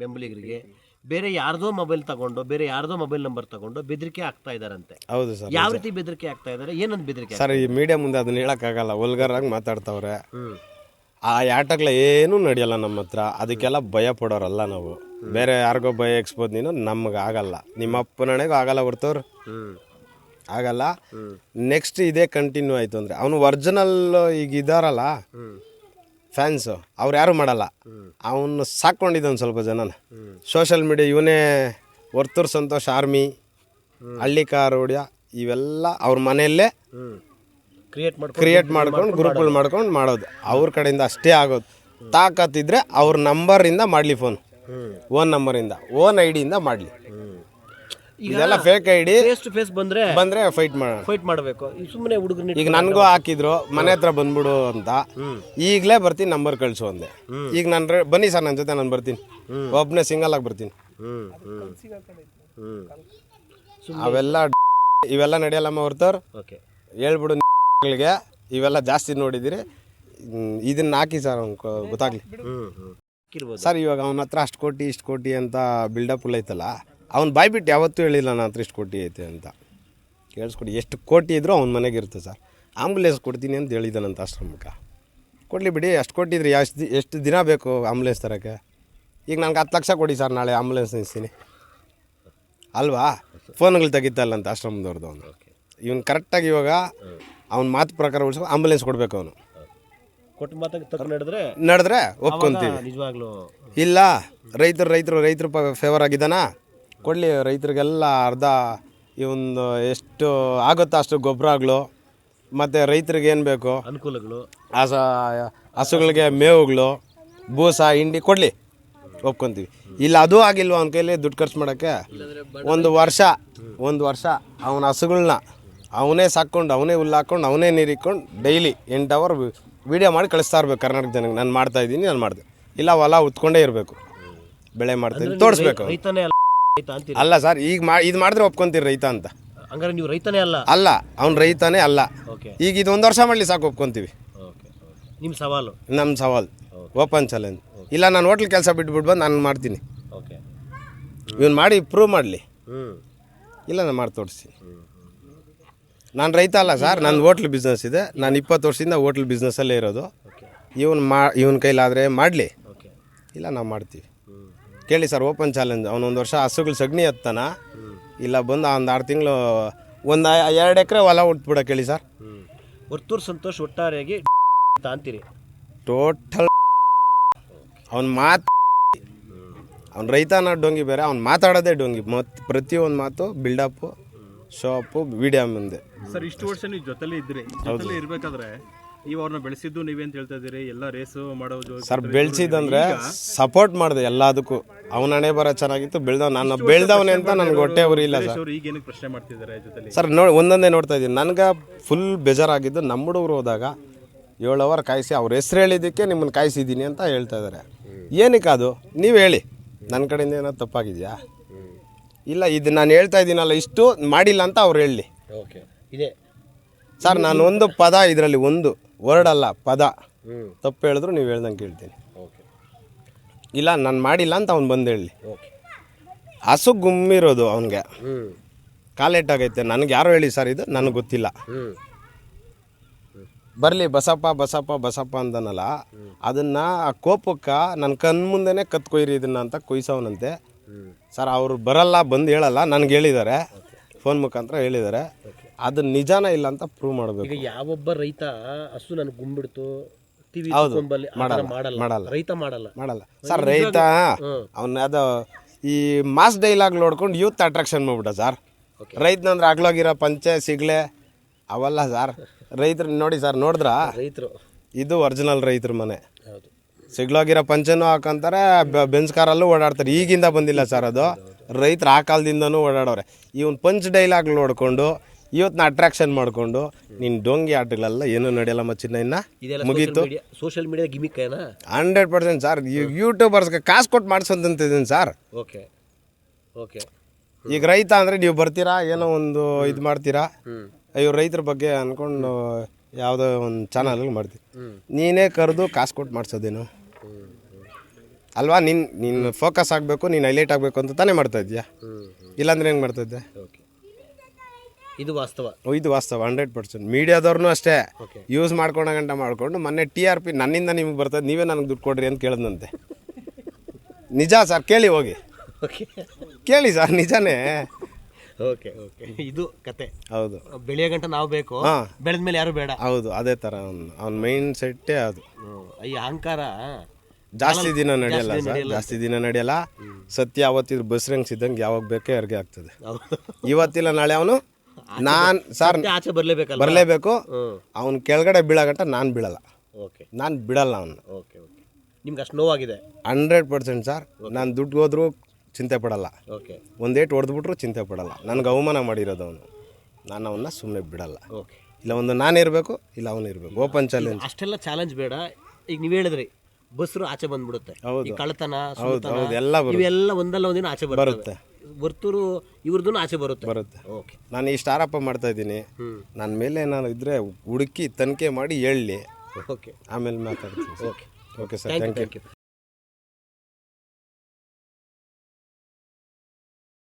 ಬೆಂಬಲಿಗರಿಗೆ ಬೇರೆ ಯಾರ್ದೋ ಮೊಬೈಲ್ ತಗೊಂಡು ಬೇರೆ ಯಾರ್ದೋ ಮೊಬೈಲ್ ನಂಬರ್ ತಗೊಂಡು ಬೆದರಿಕೆ ಆಗ್ತಾ ಇದಾರಂತೆ ಹೌದು ಸರ್ ಯಾವ ರೀತಿ ಬೆದರಿಕೆ ಆಗ್ತಾ ಇದಾರೆ ಏನಂತ ಬೆದರಿಕೆ ಸರ್ ಈ ಮೀಡಿಯಾ ಮುಂದೆ ಅದನ್ನ ಹೇಳೋಕ್ಕಾಗಲ್ಲ ಒಲ್ಗರ್ ಮಾತಾಡ್ತಾವ್ರೆ. ಮಾತಾಡ್ತವ್ರೆ ಆ ಆಟಗಳ ಏನೂ ನಡೆಯಲ್ಲ ನಮ್ಮ ಹತ್ರ ಅದಕ್ಕೆಲ್ಲ ಭಯ ಪಡೋರಲ್ಲ ನಾವು. ಬೇರೆ ಯಾರಿಗೋ ಭಯ ಎಕ್ಸ್ಬೋದು ನೀನು ನಮ್ಗೆ ಆಗಲ್ಲ. ನಿಮ್ಮ ಅಪ್ಪನಣೆಗೂ ಆಗಲ್ಲ ಹೊರ್ತವ್ರು ಆಗಲ್ಲ. ನೆಕ್ಸ್ಟ್ ಇದೇ ಕಂಟಿನ್ಯೂ ಆಯಿತು ಅಂದರೆ ಅವನು ಒರಿಜಿನಲ್ ಈಗ ಇದಾರಲ್ಲ ಫ್ಯಾನ್ಸು ಅವ್ರು ಯಾರು ಮಾಡಲ್ಲ. ಅವನು ಸಾಕೊಂಡಿದ್ದಾನೆ ಸ್ವಲ್ಪ ಜನನ. ಸೋಷಲ್ ಮೀಡಿಯಾ ಇವನೇ ವರ್ತೂರ್ ಸಂತೋಷ್ ಆರ್ಮಿ ಹಳ್ಳಿ ಕಾರೋಡ್ಯ ಇವೆಲ್ಲ ಅವ್ರ ಮನೆಯಲ್ಲೇ ಕ್ರಿಯೇಟ್ ಮಾಡ್ಕೊಂಡು ಕ್ರಿಯೇಟ್ ಮಾಡ್ಕೊಂಡು ಗ್ರೂಪ್ಗಳು ಮಾಡ್ಕೊಂಡು ಮಾಡೋದು. ಅವ್ರ ಕಡೆಯಿಂದ ಅಷ್ಟೇ ಆಗೋದು. ತಾಕತ್ತಿದ್ರೆ ಅವ್ರ ನಂಬರಿಂದ ಮಾಡಲಿ ಫೋನ್ ಓನ್ ನಂಬರಿಂದ ಓನ್ ಐ ಡಿಯಿಂದ ಮಾಡಲಿ. ಇದೆಲ್ಲ fake ID face to face ಬಂದ್ರೆ ಬಂದರೆ ಫೈಟ್ ಮಾಡೋಣ ಫೈಟ್ ಮಾಡಬೇಕು. ಸುಮ್ಮನೆ ಹುಡುಗರು ಈಗ ನನಗೂ ಹಾಕಿದ್ರು ಮನೆ ಹತ್ರ ಬಂದ್ಬಿಡು ಅಂತ. ಈಗಲೇ ಬರ್ತೀನಿ ನಂಬರ್ ಕಳಿಸು ಅಂದೆ. ಈಗ ನಾನು ಬನ್ನಿ ಸರ್ ನನ್ನ ಜೊತೆ ನಾನು ಬರ್ತೀನಿ. ಒಬ್ಬನೇ ಸಿಂಗಲ್ ಆಗಿ ಬರ್ತೀನಿ. ಅವೆಲ್ಲ ಇವೆಲ್ಲ ನಡೆಯಲ್ಲಮ್ಮ ಹೊರ್ತವ್ರು ಓಕೆ. ಹೇಳ್ಬಿಡು ಗಳಿಗೆ. ಇವೆಲ್ಲ ಜಾಸ್ತಿ ನೋಡಿದಿರಿ. ಇದನ್ನ ಹಾಕಿ ಸರ್ ಅವ್ನು ಗೊತ್ತಾಗ್ಲಿ. ಸರ್ ಇವಾಗ ಅವನ ಹತ್ರ ಅಷ್ಟು ಕೋಟಿ ಇಷ್ಟು ಕೋಟಿ ಅಂತ ಬಿಲ್ಡಪ್ ಐತಲ್ಲ. ಅವ್ನು ಬಾಯ್ಬಿಟ್ಟು ಯಾವತ್ತೂ ಹೇಳಿಲ್ಲ ನಾನು ಹತ್ರ ಇಷ್ಟು ಕೋಟಿ ಐತೆ ಅಂತ. ಕೇಳಿಸ್ಕೊಡಿ ಎಷ್ಟು ಕೋಟಿ ಇದ್ದರೂ ಅವ್ನ ಮನೆಗೆ ಇರುತ್ತೆ ಸರ್. ಆಂಬುಲೆನ್ಸ್ ಕೊಡ್ತೀನಿ ಅಂತ ಹೇಳಿದ್ದಾನಂತ ಆಶ್ರಮಕ್ಕೆ. ಕೊಡಲಿ ಬಿಡಿ ಅಷ್ಟು ಕೊಟ್ಟಿದ್ರಿ ಇದ್ರಿ ಎಷ್ಟು ಎಷ್ಟು ದಿನ ಬೇಕು ಆಂಬುಲೆನ್ಸ್ ತರೋಕ್ಕೆ? ಈಗ ನನಗೆ ಹತ್ತು ಲಕ್ಷ ಕೊಡಿ ಸರ್ ನಾಳೆ ಆಂಬುಲೆನ್ಸ್ ನಿಲ್ಸ್ತೀನಿ. ಅಲ್ವಾ? ಫೋನ್ಗಳು ತೆಗಿತಲ್ಲ ಅಂತ ಆಶ್ರಮದವ್ರದ್ದು ಅವನು. ಇವನು ಕರೆಕ್ಟಾಗಿ ಇವಾಗ ಅವ್ನ ಮಾತು ಪ್ರಕಾರ ಉಳಿಸ್ಕೊ ಆಂಬುಲೆನ್ಸ್ ಕೊಡಬೇಕು ಅವನು. ನಡೆದ್ರೆ ನಡೆದ್ರೆ ಒಪ್ಕೊಂತೀವಿ. ಇಲ್ಲ ರೈತರು ರೈತರು ರೈತರು ಫೇವರ್ ಆಗಿದ್ದಾನ? ಕೊಡಲಿ ರೈತರಿಗೆಲ್ಲ ಅರ್ಧ ಈ ಒಂದು ಎಷ್ಟು ಆಗುತ್ತೋ ಅಷ್ಟು ಗೊಬ್ಬರಗಳು ಮತ್ತು ರೈತರಿಗೆ ಏನು ಬೇಕು? ಅನುಕೂಲಗಳು. ಹಸ ಹಸುಗಳಿಗೆ ಮೇವುಗಳು ಬೂಸ ಹಿಂಡಿ ಕೊಡಲಿ ಒಪ್ಕೊತೀವಿ. ಇಲ್ಲ ಅದು ಆಗಿಲ್ವ ಅವನ ಕೈಲಿ ದುಡ್ಡು ಖರ್ಚು ಮಾಡೋಕ್ಕೆ? ಒಂದು ವರ್ಷ ಒಂದು ವರ್ಷ ಅವನ ಹಸುಗಳನ್ನ ಅವನೇ ಸಾಕ್ಕೊಂಡು ಅವನೇ ಹುಲ್ಲು ಹಾಕ್ಕೊಂಡು ಅವನೇ ನೀರು ಇಕ್ಕೊಂಡು ಡೈಲಿ ಎಂಟು ಅವರ್ ವೀಡಿಯೋ ಮಾಡಿ ಕಳಿಸ್ತಾ ಇರ್ಬೇಕು ಕರ್ನಾಟಕ ಜನಕ್ಕೆ. ನಾನು ಮಾಡ್ತಾ ಇದ್ದೀನಿ ನಾನು ಮಾಡಿದೆ. ಇಲ್ಲ ಹೊಲ ಉತ್ಕೊಂಡೇ ಇರಬೇಕು. ಬೆಳೆ ಮಾಡ್ತೀನಿ ತೋರಿಸ್ಬೇಕು. ರೈತನೇ ಅಲ್ಲ ಸರ್ ಈಗ ಮಾ ಇದು ಮಾಡಿದ್ರೆ ಒಪ್ಕೊಂತೀರಿ ರೈತ ಅಂತ. ಹಂಗಾರೆ ನೀವು ರೈತನೇ ಅಲ್ಲ? ಅಲ್ಲ ಅವ್ನು ರೈತನೇ ಅಲ್ಲ. ಓಕೆ. ಈಗ ಇದು ಒಂದು ವರ್ಷ ಮಾಡಲಿ ಸಾಕು ಒಪ್ಕೊಂತೀವಿ. ಓಕೆ ನಿಮ್ಮ ಸವಾಲು? ನಮ್ಮ ಸವಾಲು. ಓಪನ್ ಚಾಲೆಂಜ್ ಇಲ್ಲ ನಾನು ಹೋಟ್ಲ್ ಕೆಲಸ ಬಿಟ್ಬಿಟ್ಟು ಬಂದು ನಾನು ಮಾಡ್ತೀನಿ. ಓಕೆ. ಇವನು ಮಾಡಿ ಪ್ರೂವ್ ಮಾಡಲಿ. ಹ್ಞೂ ಇಲ್ಲ ನಾನು ಮಾಡಿ ತೋರಿಸ್ತೀನಿ. ನಾನು ರೈತ ಅಲ್ಲ ಸರ್ ನನ್ನ ಹೋಟ್ಲ್ ಬಿಸ್ನೆಸ್ ಇದೆ. ನಾನು ಇಪ್ಪತ್ತು ವರ್ಷದಿಂದ ಹೋಟ್ಲ್ ಬಿಸ್ನೆಸ್ಸಲ್ಲೇ ಇರೋದು. ಇವನು ಮಾ ಇವನ ಕೈಲಾದರೆ ಮಾಡಲಿ. ಓಕೆ. ಇಲ್ಲ ನಾವು ಮಾಡ್ತೀವಿ. ಕೇಳಿ ಸರ್ ಓಪನ್ ಚಾಲೆಂಜ್ ಅವನು ಒಂದು ವರ್ಷ ಹಸುಗಳು ಸಗಣಿ ಎತ್ತಾನ ಇಲ್ಲ ಬಂದು ಒಂದು ಆರು ತಿಂಗಳು ಒಂದು ಎರಡು ಎಕರೆ ಹೊಲ ಉಟ್ಬಿಡ ಕೇಳಿ ಸರ್. ವರ್ತೂರು ವರ್ತೂರ್ ಸಂತೋಷ್ ಒಟ್ಟಾರೆಯಾಗಿ ಅಂತ ಅಂತೀರಿ? ಟೋಟಲ್ ಅವ್ನ ಮಾತು ಅವ್ನು ರೈತ ಅನ್ನೋ ಡೊಂಗಿ ಬೇರೆ ಅವ್ನು ಮಾತಾಡೋದೇ ಡೊಂಗಿ. ಮತ್ತು ಪ್ರತಿಯೊಂದು ಮಾತು ಬಿಲ್ಡಪ್ಪು ಶಾಪು ವಿಡಿಯೋ ಮುಂದೆ. ಸರ್ ಇಷ್ಟು ವರ್ಷ ನೀವು ಜೊತೆಲೇ ಇದ್ರಿ. ಜೊತೆಲೇ ಇರ್ಬೇಕಾದ್ರೆ ನೀವು ಅವ್ರನ್ನ ಬೆಳೆಸಿದ್ದು ನೀವೇ ಅಂತ ಹೇಳ್ತಾ ಇದ್ದೀರಿ. ಎಲ್ಲ ರೇಸು ಮಾಡೋದು ಸರ್ ಬೆಳೆಸಿದಂದ್ರೆ ಸಪೋರ್ಟ್ ಮಾಡಿದೆ ಎಲ್ಲದಕ್ಕೂ. ಅವನ ಹಣೆ ಬರ ಚೆನ್ನಾಗಿತ್ತು ಬೆಳ್ದವ್ ನಾನು ಬೆಳ್ದವನೇ ಅಂತ ನನಗೆ ಹೊಟ್ಟೆ ಉರಿ ಇಲ್ಲ ಸರ್. ಅವ್ರು ಈಗ ಏನಕ್ಕೆ ಪ್ರಶ್ನೆ ಮಾಡ್ತಿದ್ದಾರೆ ಜೊತೆಲಿ? ಸರ್ ನೋಡಿ ಒಂದೊಂದೇ ನೋಡ್ತಾ ಇದ್ದೀನಿ. ನನಗೆ ಫುಲ್ ಬೇಜಾರಾಗಿದ್ದು ನಮ್ಮ ಹುಡುಗರು ಹೋದಾಗ ಏಳು ಅವರ್ ಕಾಯಿಸಿ ಅವ್ರ ಹೆಸ್ರು ಹೇಳಿದ್ದಕ್ಕೆ ನಿಮ್ಮನ್ನು ಕಾಯಿಸಿದ್ದೀನಿ ಅಂತ ಹೇಳ್ತಾ ಇದ್ದಾರೆ. ಏನಕ್ಕೆ ಅದು? ನೀವು ಹೇಳಿ. ನನ್ನ ಕಡೆಯಿಂದ ಏನೋ ತಪ್ಪಾಗಿದೆಯಾ? ಇಲ್ಲ ಇದು ನಾನು ಹೇಳ್ತಾ ಇದ್ದೀನಲ್ಲ ಇಷ್ಟು ಮಾಡಿಲ್ಲ ಅಂತ ಅವ್ರು ಹೇಳಲಿ ಓಕೆ. ಇದೆ. ಸರ್ ನಾನು ಒಂದು ಪದ ಇದರಲ್ಲಿ ಒಂದು. ವರ್ಡ್ ಅಲ್ಲ ಪದ. ಹ್ಞೂ ತಪ್ಪು ಹೇಳಿದ್ರು ನೀವು ಹೇಳ್ದಂಗೆ ಕೇಳ್ತೀನಿ. ಓಕೆ. ಇಲ್ಲ ನಾನು ಮಾಡಿಲ್ಲ ಅಂತ ಅವ್ನು ಬಂದು ಹೇಳಿ. ಓಕೆ. ಹಸು ಗುಮ್ಮಿರೋದು ಅವನಿಗೆ. ಹ್ಞೂ ಕಾಲೇಟಾಗೈತೆ ನನಗೆ ಯಾರು ಹೇಳಿ ಸರ್ ಇದು ನನಗೆ ಗೊತ್ತಿಲ್ಲ. ಹ್ಞೂ ಬರಲಿ ಬಸಪ್ಪ ಬಸಪ್ಪ ಬಸಪ್ಪ ಅಂದನಲ್ಲ ಅದನ್ನ ಆ ಕೋಪಕ್ಕೆ ನನ್ನ ಕಣ್ ಮುಂದೆನೇ ಕತ್ ಕೊಯ್ರಿ ಇದನ್ನ ಅಂತ ಕೊಯ್ಸವನಂತೆ. ಸರ್ ಅವ್ರು ಬರಲ್ಲ ಬಂದು ಹೇಳಲ್ಲ ನನಗೆ ಹೇಳಿದ್ದಾರೆ ಫೋನ್ ಮುಖಾಂತರ ಹೇಳಿದ್ದಾರೆ ಅದು ನಿಜಾನ ಇಲ್ಲ ಅಂತ ಪ್ರೂವ್ ಮಾಡಬೇಕು. ಈಗ ಯಾವೊಬ್ಬ ರೈತ ಹಸು ನನಗೆ ಗುಂಬಿಡ್ತು ಟಿವಿ ಹೌದು. ಮಾಡಲ್ಲ. ರೈತ ಮಾಡಲ್ಲ. ಮಾಡಲ್ಲ. ಸರ್ ರೈತ ಅವನ ಅದು ಈ ಮಾಸ್ ಡೈಲಾಗ್ ನೋಡ್ಕೊಂಡು ಯೂತ್ ಅಟ್ರಾಕ್ಷನ್ ಮಾಡ್ಬಿಟ್ಟ ಸರ್. ರೈತನಂದ್ರೆ ಆಗ್ಲೋಗಿರೋ ಪಂಚೆ ಸಿಗ್ಲೆ ಅವಲ್ಲ ಸರ್. ರೈತರು ನೋಡಿ ಸರ್ ನೋಡಿದ್ರಾ? ರೈತರು. ಇದು ಒರಿಜಿನಲ್ ರೈತರ ಮನೆ. ಹೌದು. ಸಿಗ್ಲೋಗಿರೋ ಪಂಚನೂ ಹಾಕೊಂತಾರೆ ಬೆ- ಕಾರಲ್ಲೂ ಓಡಾಡ್ತಾರೆ. ಈಗಿಂದ ಬಂದಿಲ್ಲ ಸರ್ ಅದು. ರೈತರು ಆ ಕಾಲದಿಂದನೂ ಓಡಾಡೋರೆ. ಇವನ್ ಪಂಚ್ ಡೈಲಾಗ್ ನೋಡ್ಕೊಂಡು ಇವತ್ತನ್ನ ಅಟ್ರಾಕ್ಷನ್ ಮಾಡಿಕೊಂಡು ನಿನ್ನ ಡೊಂಗಿ ಆಟಗಳೆಲ್ಲ ಏನೂ ನಡೆಯಲ್ಲ ಮಚ್ಚಿನ ಇನ್ನ? ಮುಗೀತು. ಸೋಷಿಯಲ್ ಮೀಡಿಯಾ ಗಿಮಿಕ್ ಏನಾ? ಹಂಡ್ರೆಡ್ ಪರ್ಸೆಂಟ್ ಸರ್ ಯೂಟ್ಯೂಬರ್ಸ್ಗೆ ಕಾಸು ಕೊಟ್ಟು ಮಾಡಿಸೋದಂತಿದ್ದೀನಿ ಸರ್ ಓಕೆ ಓಕೆ ಈಗ ರೈತ ಅಂದರೆ ನೀವು ಬರ್ತೀರಾ? ಏನೋ ಒಂದು ಇದು ಮಾಡ್ತೀರಾ? ಅಯ್ಯೋ ರೈತರ ಬಗ್ಗೆ ಅಂದ್ಕೊಂಡು ಯಾವುದೋ ಒಂದು ಚಾನಲ್ ಮಾಡ್ತೀವಿ. ನೀನೇ ಕರೆದು ಕಾಸು ಕೊಟ್ಟು ಮಾಡಿಸೋದೇನು? ಅಲ್ವಾ? ನಿನ್ ನಿನ್ನ ಫೋಕಸ್ ಆಗಬೇಕು ನೀನು ಹೈಲೈಟ್ ಆಗಬೇಕು ಅಂತ ತಾನೇ ಮಾಡ್ತಾ ಇದೀಯಾ ಇಲ್ಲಾಂದ್ರೆ ಹೆಂಗೆ ಮಾಡ್ತಾ ಇದ್ದೆ? ಓಕೆ ಇದು ವಾಸ್ತವ. ಇದು ವಾಸ್ತವ ಹಂಡ್ರೆಡ್ ಪರ್ಸೆಂಟ್ ಮೀಡಿಯಾದವ್ರನ್ನೂ ಅಷ್ಟೇ. ಯೂಸ್ ಮಾಡ್ಕೊಂಡ ಗಂಟ ಮಾಡ್ಕೊಂಡು ಮೊನ್ನೆ ಟಿ ಆರ್ ಪಿ ನನ್ನಿಂದ ನಿಮ್ಗೆ ಬರ್ತದೆ ನೀವೇ ನನಗೆ ದುಡ್ಡು ಕೊಡ್ರಿ ಅಂತ ಕೇಳಿದ್ನಂತೆ. ನಿಜ ಸರ್ ಕೇಳಿ ಹೋಗಿ. ಓಕೆ ಕೇಳಿ ಸರ್ ನಿಜಾನೇ. ಓಕೆ ಓಕೆ ಇದು ಕತೆ. ಹೌದು. ಬೆಳೆಯ ಗಂಟ ನಾವು ಬೇಕು. ಬೆಳೆದ ಮೇಲೆ ಯಾರು ಬೇಡ. ಹೌದು ಅದೇ ಥರ ಅವ್ನು ಅವ್ನ ಮೈಂಡ್ ಸೆಟ್ಟೇ ಅದು. ಈ ಅಹಂಕಾರ ಜಾಸ್ತಿ ದಿನ ನಡೆಯಲ್ಲ ಸರ್ ಜಾಸ್ತಿ ದಿನ ನಡೆಯಲ್ಲ. ಸತ್ಯ ಅವತ್ತಿದ್ರು ಬಸ್ರಂಗ್ ಸಿದ್ದಂಗೆ ಯಾವಾಗ ಬೇಕೋ ಅರ್ಗೆ ಆಗ್ತದೆ. ಇವತ್ತಿಲ್ಲ ನಾಳೆ ಅವನು ನಾನು ಸರ್ ಆಚೆ ಬರ್ಲೇಬೇಕು. ಬರಲೇಬೇಕು ಅವ್ನ ಕೆಳಗಡೆ ಬೀಳಗಂಟ ನಾನು ಬೀಳಲ್ಲ. ಓಕೆ. ನಾನು ಬಿಡಲ್ಲ ಅವನು. Okay okay. ನಿಮ್ಗೆ ಅಷ್ಟು ನೋವಾಗಿದೆ? Hundred percent sir. ನಾನು ದುಡ್ಡು ಹೋದ್ರೂ ಚಿಂತೆ ಪಡಲ್ಲ. ಓಕೆ. ಒಂದೇಟ್ ಹೊಡೆದ್ಬಿಟ್ರು ಚಿಂತೆ ಪಡಲ್ಲ. ನನಗೆ ಅವಮಾನ ಮಾಡಿರೋದು ಅವನು. ನಾನು ಅವನ್ನ ಸುಮ್ಮನೆ ಬಿಡಲ್ಲ. ಓಕೆ. ಇಲ್ಲ ಒಂದು ನಾನು ಇರಬೇಕು ಇಲ್ಲ ಅವನು ಇರಬೇಕು. ಓಪನ್ ಚಾಲೆಂಜ್ ಅಷ್ಟೆಲ್ಲ ಚಾಲೆಂಜ್ ಬೇಡ. ಈಗ ನೀವು ಹೇಳಿದ್ರಿ ಬಸ್ರು ಆಚೆ ಬಂದ್ಬಿಡುತ್ತೆ. ಹೌದು. ಕಳ್ಳತನ ಹೌದು ಹೌದು ಎಲ್ಲ ಬರುತ್ತೆ. ಇವೆಲ್ಲ ಒಂದಲ್ಲ ಒಂದಿನ ಆಚೆ ಬರುತ್ತೆ ಬರುತ್ತೆ. ವರ್ತೂರು ಇವ್ರದ್ದು ಆಚೆ ಬರುತ್ತೆ. ಬರುತ್ತೆ. ಓಕೆ ನಾನು ಇಷ್ಟು ಆರೋಪ ಮಾಡ್ತಾ ಇದ್ದೀನಿ. ನನ್ನ ಮೇಲೆ ನಾನು ಇದ್ರೆ ಹುಡುಕಿ ತನಿಖೆ ಮಾಡಿ ಹೇಳಲಿ ಓಕೆ ಆಮೇಲೆ ಮಾತಾಡ್ತೀನಿ okay okay sir thank you